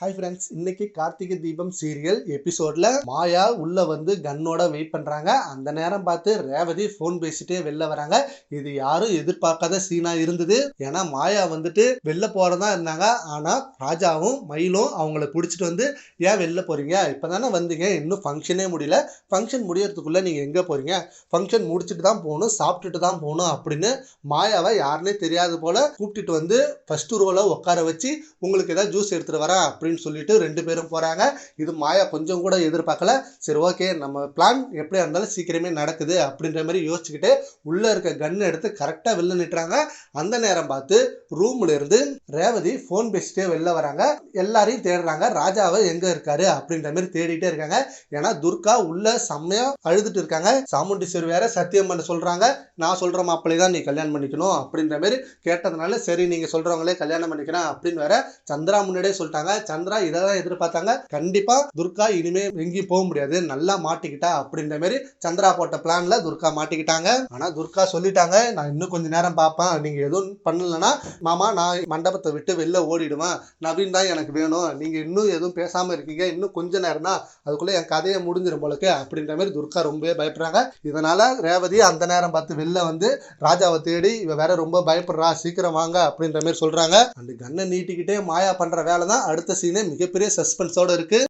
Hi friends இன்னைக்கு Karthigai Deepam serial எபிசோட்ல மாயா உள்ள வந்து கன்னோட வெயிட் பண்றாங்க. அந்த நேரம் பார்த்து ரேவதி ஃபோன் பேசிட்டே வெளில வராங்க. இது யாரும் எதிர்பார்க்காத சீனா இருந்தது. ஏன்னா மாயா வந்துட்டு வெளில போறதா இருந்தாங்க. ஆனா ராஜாவும் மயிலும் அவங்கள பிடிச்சிட்டு வந்து ஏன் வெளில போறீங்க? இப்பதானே வந்தீங்க. இன்னும் ஃபங்க்ஷனே முடியல. ஃபங்க்ஷன் முடியறதுக்குள்ள நீங்க எங்க போறீங்க? ஃபங்க்ஷன் முடிச்சுட்டு தான் போகணும். சாப்பிட்டுட்டு தான் போகணும். அப்படின்னு மாயாவை யாருன்னே தெரியாது போல கூப்பிட்டுட்டு வந்து ஃபர்ஸ்ட் ரோல உட்கார வச்சு உங்களுக்கு ஏதாவது ஜூஸ் எடுத்துட்டு வரேன். அப்படின்னு சொல்லிட்டு ரெண்டு பேரும் போறாங்க. இது மாயா கொஞ்சம் கூட எதிர்பார்க்கல. சரி ஓகே நம்ம பிளான் எப்படியா இருந்தாலும் சீக்கிரமே நடக்குது அப்படின்ற மாதிரி யோசிச்சுக்கிட்டு உள்ள இருக்க கன் எடுத்து கரெக்டா வெளில நிட்டுறாங்க அந்த நேரம் பார்த்து ரூம்ல இருந்து ரேவதி ஃபோன் பேசிட்டே வெளில வராங்க. எல்லாரையும் தேடுறாங்க. ராஜாவை எங்க இருக்காரு அப்படின்ற மாதிரி தேடிட்டே இருக்காங்க. ஏன்னா துர்கா உள்ள செம்மையா அழுதுட்டு இருக்காங்க. சாமுண்டீஸ்வரி வேற சத்தியம் பண்ண சொல்றாங்க. நான் சொல்கிற மாப்பிள்ளை தான் நீ கல்யாணம் பண்ணிக்கணும் அப்படின்ற மாதிரி கேட்டதுனால சரி நீங்க சொல்றவங்களே கல்யாணம் பண்ணிக்கிறேன் அப்படின்னு வேற சந்திரா முன்னாடியே சொல்லிட்டாங்க. சந்திரா இதை தான் எதிர்பார்த்தாங்க. கண்டிப்பா துர்கா இனிமே எங்கேயும் போக முடியாது. நல்லா மாட்டிக்கிட்டா அப்படின்ற மாதிரி சந்திரா போட்ட பிளான்ல துர்கா மாட்டிக்கிட்டாங்க. ஆனா துர்கா சொல்லிட்டாங்க நான் இன்னும் கொஞ்ச நேரம் பார்ப்பேன். நீங்க எதுவும் பண்ணலன்னா மாமா நான் மண்டபத்தை விட்டு வெளில ஓடிடுவேன். நவீன் தான் எனக்கு வேணும். நீங்க இன்னும் எதுவும் பேசாம இருக்கீங்க. இன்னும் கொஞ்ச நேரம் தான் அதுக்குள்ள என் கதையை முடிஞ்சிடும் போலக்கு அப்படின்ற மாதிரி துர்கா ரொம்பவே பயப்படுறாங்க. இதனால ரேவதி அந்த நேரம் பார்த்து வெளில வந்து ராஜாவை தேடி இவ வேற ரொம்ப பயப்படுறா. சீக்கிரம் வாங்க. அப்படின்ற மாதிரி சொல்றாங்க. அந்த கண்ணை நீட்டிக்கிட்டே மாயா பண்ற வேலை தான் அடுத்த சீனே மிகப்பெரிய சஸ்பென்ஸோட இருக்கு.